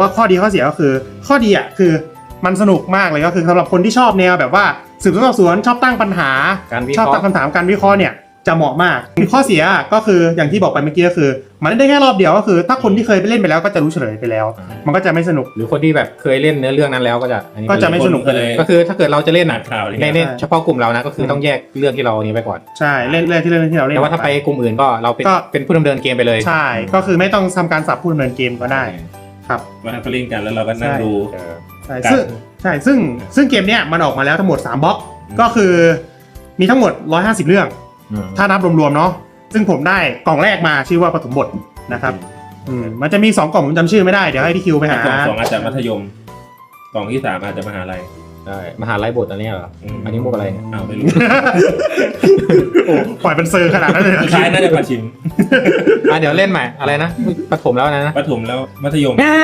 ว่าข้อดีข้อเสียก็คือ ข้อดีอะคือมันสนุกมากเลยก็คือสำหรับคนที่ชอบแนวแบบว่าสืบสวนสอบสวนชอบตั้งปัญหาการวิชอบเคราะตั้งห์คำถามการวิเคราะห์เนี่ยจะเหมาะมากข้อเสียก็คืออย่างที่บอกไปเมื่อกี้ก็คือ มันเล่นได้แค่รอบเดียวก็คือ ถ้าคนที่เคยไปเล่นไปแล้วก็จะรู้เฉลยไปแล้ว มันก็จะไม่สนุกหรือคนที่แบบเคยเล่นเนื้อเรื่องนั้นแล้วก็จะอันนี้ก็จะไม่สนุกก็เลยก็คือถ้าเกิดเราจะเล่นอ่าอะนข่าวอะไรในเงี้ยในใช่เฉพาะกลุ่มเรานะก็คือต้องแยกเรื่องที่เรานี้ไปก่อนใช่เล่นเล่นที่เล่นที่เราเล่นแต่ว่าถ้าไปกลุ่มอื่นก็เราเป็นก็เป็นผู้ดำเนินเกมไปเลยใช่ก็คือไม่ต้องทำการสับผู้ดำเนินเกมก็ได้ ครับว่าเขาเล่นกันแล้วเราก็นั่งใช่ดูเออใช่ครับ ซึ่งใช่ซึ่งซึ่งเกมเนี้ยมันออกมาแล้วทั้งหมด3บล็อกอืมก็คือมีทั้งหมด 150 เรื่องอืมถ้านับรวมๆเนาะซึ่งผมได้กล่องแรกมาชื่อว่าปฐมบทนะครับอืมมันจะมี 2 กล่องผมจำชื่อไม่ได้ เดี๋ยวให้พี่คิวไปหากล่องสองอาจจะมัธยมกล่องที่สามอาจจะมหาลัยใช่มหาลัยบทอันนี้เหรอมอันนี้มุกอะไรเนี่ยอ้าวไม่รู้ โอ้ปล่อยเป็นเซอร์ขนาดนั้นเลยเหรอคล้ายน่าจะปัดชิมอะเดี๋ยวเล่นใหม่อะไรนะปฐมแล้วนะนะประถมแล้วมัธยมแม่